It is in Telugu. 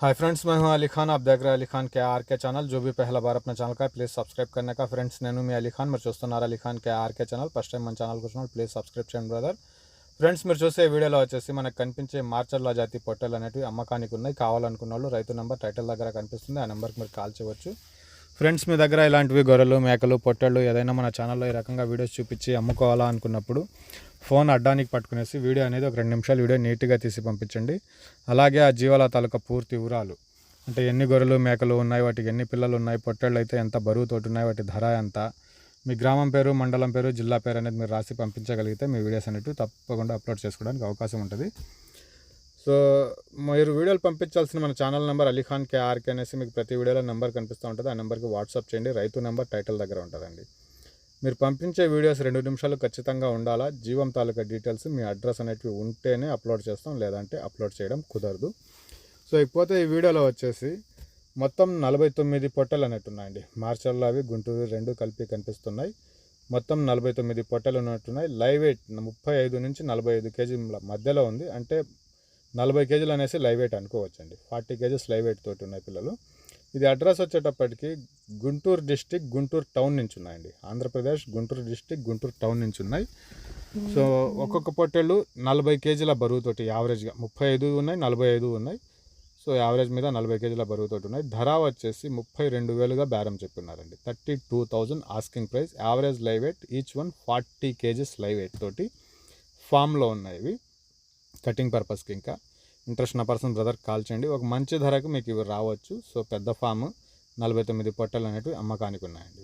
हाय फ्रेंड्स मैं हूं अली खान आप देख रहे हैं अली खान के आर के ఛానల్ जो भी पहला बार अपना ఛానల్ का ప్లీజ్ సబ్స్క్రైబ్ करने का ఫ్రెండ్స్ నేను మీ అలీ ఖాన్ మీరు చూస్తున్నారు Ali Khan K RK channel first time మన ఛానల్కి వచ్చినప్పుడు ప్లీజ్ సబ్స్క్రైబ్ చేయండి బ్రదర్ ఫ్రెండ్స్ మీరు చూసే వీడియోలో వచ్చేసి మనకు కనిపించే మార్చర్ల జాతి పొట్టెలు అనేటివి అమ్మకానికి ఉన్నాయి కావాలనుకున్న వాళ్ళు రైతు నెంబర్ టైటిల్ దగ్గర కనిపిస్తుంది ఆ నెంబర్కి మీరు కాల్ చేయవచ్చు ఫ్రెండ్స్ మీ దగ్గర ఇలాంటివి గొర్రెలు మేకలు పొట్టెళ్ళు ఏదైనా మన ఛానల్లో ఈ రకంగా వీడియోస్ చూపించి అమ్ముకోవాలా అనుకున్నప్పుడు ఫోన్ అడ్డానికి పట్టుకునేసి వీడియో అనేది ఒక రెండు నిమిషాలు వీడియో నీట్గా తీసి పంపించండి. అలాగే ఆ జీవాల తాలూకా పూర్తి వివరాలు. అంటే ఎన్ని గొర్రెలు మేకలు ఉన్నాయి వాటికి ఎన్ని పిల్లలు ఉన్నాయి పొట్టేళ్ళు అయితే ఎంత బరువుతోటి ఉన్నాయి వాటి ధర ఎంత మీ గ్రామం పేరు మండలం పేరు జిల్లా పేరు అనేది మీరు రాసి పంపించగలిగితే మీ వీడియోస్ అనేవి తప్పకుండా అప్లోడ్ చేసుకోవడానికి అవకాశం ఉంటుంది. సో మీరు వీడియోలు పంపించాల్సిన మన ఛానల్ నెంబర్ అలీఖాన్ కేఆర్కే అనేసి మీకు ప్రతి వీడియోలో నెంబర్ కనిపిస్తూ ఉంటుంది. ఆ నెంబర్కి వాట్సాప్ చేయండి. రైతు నెంబర్ టైటిల్ దగ్గర ఉంటుందండి. మీరు పంపించే వీడియోస్ రెండు నిమిషాలు ఖచ్చితంగా ఉండాలా? జీవం తాలూకా డీటెయిల్స్ మీ అడ్రస్ అనేటివి ఉంటేనే అప్లోడ్ చేస్తాం లేదంటే అప్లోడ్ చేయడం కుదరదు. సో ఇకపోతే ఈ వీడియోలో వచ్చేసి మొత్తం నలభై తొమ్మిది పొట్టలు ఉన్నట్టున్నాయండి మార్చల్లో అవి గుంటూరు రెండు కలిపి కనిపిస్తున్నాయి. మొత్తం నలభై తొమ్మిది పొట్టలు ఉన్నట్టున్నాయి లైవ్ వెయిట్ ముప్పై ఐదు నుంచి నలభై ఐదు కేజీల మధ్యలో ఉంది. అంటే నలభై కేజీలు అనేసి లైవ్ వెయిట్ అనుకోవచ్చండి. ఫార్టీ కేజీస్ లైవ్ వెయిట్ తోటి ఉన్నాయి పిల్లలు. ఇది అడ్రస్ వచ్చేటప్పటికి గుంటూరు డిస్టిక్ గుంటూరు టౌన్ నుంచి ఉన్నాయండి. ఆంధ్రప్రదేశ్ గుంటూరు డిస్టిక్ గుంటూరు టౌన్ నుంచి ఉన్నాయి. సో ఒక్కొక్క పొట్టేళ్ళు నలభై కేజీల బరువుతోటి యావరేజ్గా ముప్పై ఐదు ఉన్నాయి నలభై ఐదు ఉన్నాయి. సో యావరేజ్ మీద నలభై కేజీల బరువుతోటి ఉన్నాయి. ధర వచ్చేసి ముప్పై రెండు వేలుగా బేరం చెప్పినారండి thirty two thousand asking price. Average live weight each one forty kgs live weight తోటి ఫామ్లో ఉన్నాయి ఇవి. కటింగ్ పర్పస్కి ఇంకా. ఇంట్రెస్ట్ ఉన్న పర్సన్ బ్రదర్ కాల్ చేయండి. ఒక మంచి ధరకు మీకు ఇవి రావచ్చు. సో పెద్ద ఫామ్. నలభై తొమ్మిది పొట్టలు అనేటివి అమ్మకానికి ఉన్నాయండి.